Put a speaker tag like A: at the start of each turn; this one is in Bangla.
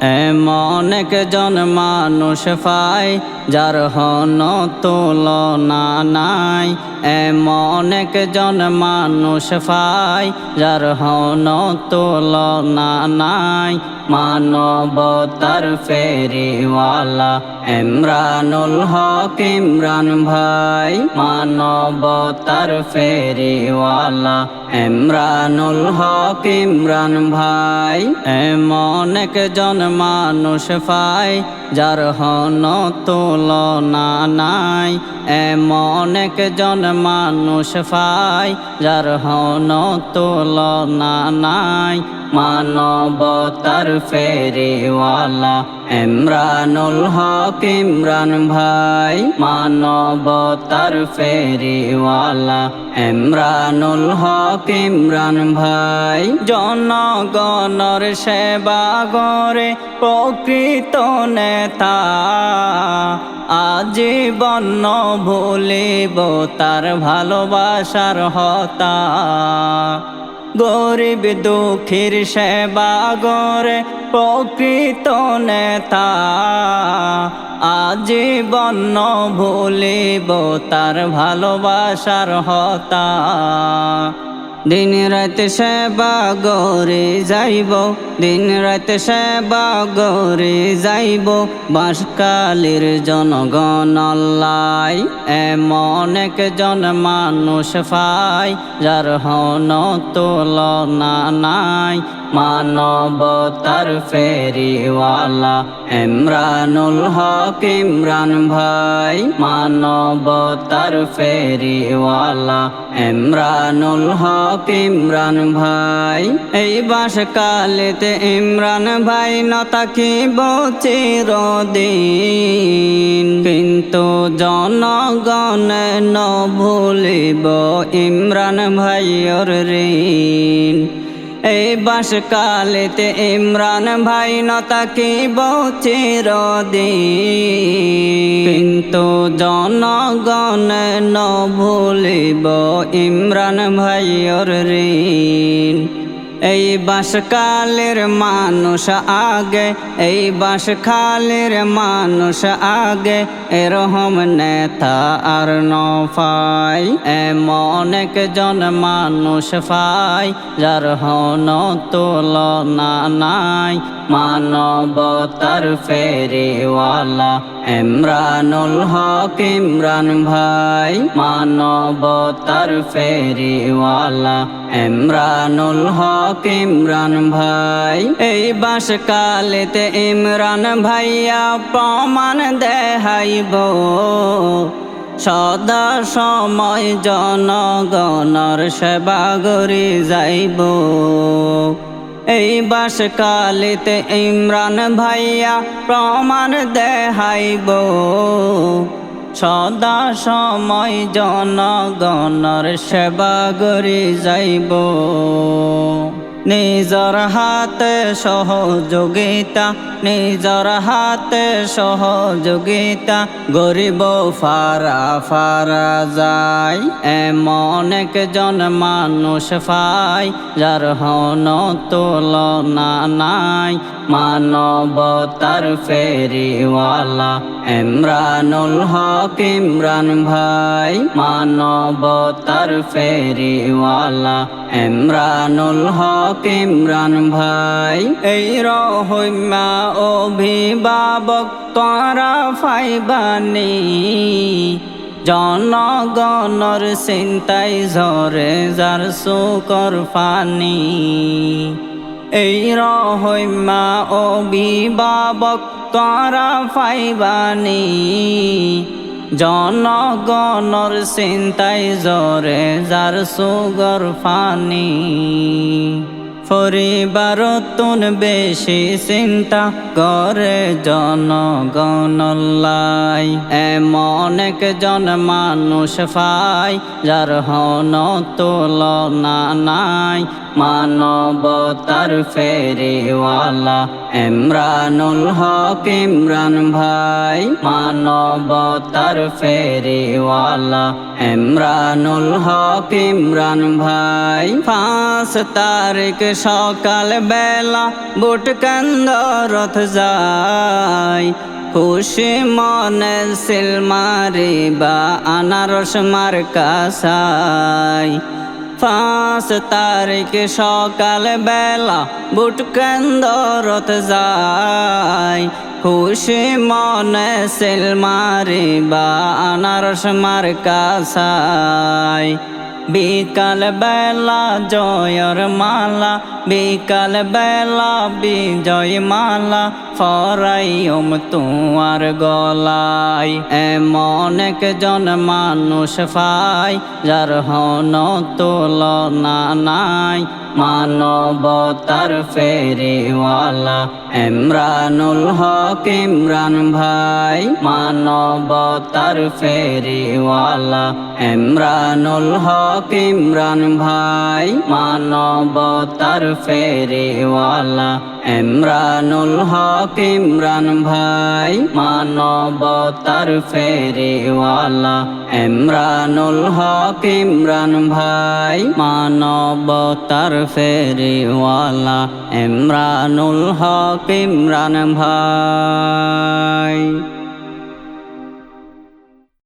A: এমন একজন মানুষ পাই যার হন তুলনা নাই। এমন একজন মানুষ পাই যার হন তুলনা নাই। মানবতার ফেরিওয়ালা ইমরানুল হক, ইমরান ভাই। মানবতার ফেরিওয়ালা ইমরানুল হক, ইমরান ভাই। এমন একজন মানুষ পাই যার হন তুলনা নাই। এমন একজন মানুষ পাই যার হন তুলনা নাই। মানবতার ফেরিওয়ালা ইমরানুল হক, ইমরান ভাই। মানবতার ফেরিওয়ালা ইমরানুল হক, ইমরান ভাই। জনগণর সেবা করে প্রকৃত নেতা। আজীবন ভুলিব তার ভালোবাসার হতা। গরিব দুঃখীর সেবা গরে প্রকৃত নেতা। আজীবন ভুলিব তার ভালোবাসার হতা। দিন রাত সেবা গরে যাইব, দিন রাত সেবা গরে যাইব। বাঁশকালির জনগণ লাই এমন একজন মানুষ পাই যার হন তুলনা নাই। মানবতার ফেরিওয়ালা ইমরানুল হক, ইমরান ভাই। মানবতার ফেরিওয়ালা ইমরানুল হক, ইমরান ভাই। এই বাস কালেতে ইমরান ভাই নতাকি চিরদিন। কিন্তু জনগণ ন ভুলিব ইমরান ভাইয়র ঋণ। এই বাস কালেতে ইমরান ভাই নতাকি চিরদিন। কিন্তু জনগণ ন ভুলিব ইমরান ভাইয়র ঋণ। এই বাসকালের মানুষ আগে, এই বাসখালের মানুষ আগে এরকম নেতা আর নফাই এমন একজন মানুষ পাই যার হন তুলনা নাই, মানবতার ফেরিওয়ালা ইমরানুল হক ইমরান ভাই, মানবতার ফেরিওয়ালা ইমরানুল হক, ইমরান ভাই। এই বাস কালেতে ইমরান ভাইয়া প্রমাণ দেহাইব সদা সময় জনগণর সেবা করি যাইব। এই বাস কালিতে ইমরান ভাইয়া প্রমাণ দেখাইব। সদা সময় জনগণর সেবা করি যাইব। নিজর হাতে সহযোগিতা, নিজর হাতে সহযোগিতা, গরিব ফারা ফারা যায়। এমন একজন মানুষ পাই, যার হন তুলনা নাই। মানবতার ফেরিওয়ালা ইমরানুল হক ইমরান ভাই। মানবতার ফেরিওয়ালা ইমরানুল হক ইমরান ভাই। এই রহমা অভিভাবক তারা ফাইবানি। জনগণর চিন্তাই ঝরে যার শুকর ফানি। এই রহমা অভিভাবক তারা ফাইবানি। জনগণর চিন্তাই জরে যার সুগর ফানি। পরিবারতুন বেশি চিন্তা করে জনগণলাই এমন একজন মানুষ ফাই যার হন তুলনা নাই। মানবতার ফেরিওয়ালা ইমরানুল হক, ইমরান ভাই। মানবতার ফেরিওয়ালা ইমরানুল হক, ইমরান ভাই। পাঁচ তারিখ সকাল বেলা বুট কান্দরত যায় খুশি মনে সিলমারি বা আনারস মার কাসাই পাঁচ তারিখ সকাল বেলা বুট কেন্দ্রত যায়। খুশি মনে সিলমারি বা আনারস মার কাসাই বিকাল বেলা জয়র মালা, বিকাল বেলা বিজয় মালা ফরাইম তোমার গলায়। এমন একজন মানুষ ফাই যার হন তুলনা নাই। মানবতার ফেরিওয়ালা ইমরানুল হক, ইমরান ভাই। মানবতার ফেরিওয়ালা ইমরানুল হক, ইমরান ভাই। মানবতার ফেরিওয়ালা ইমরানুল হক, ইমরান ভাই। মানবতার ফেরিওয়ালা ইমরানুল হক, ইমরান ভাই। মানবতার ফেরিওয়ালা ইমরানুল হক ইমরান ভাই।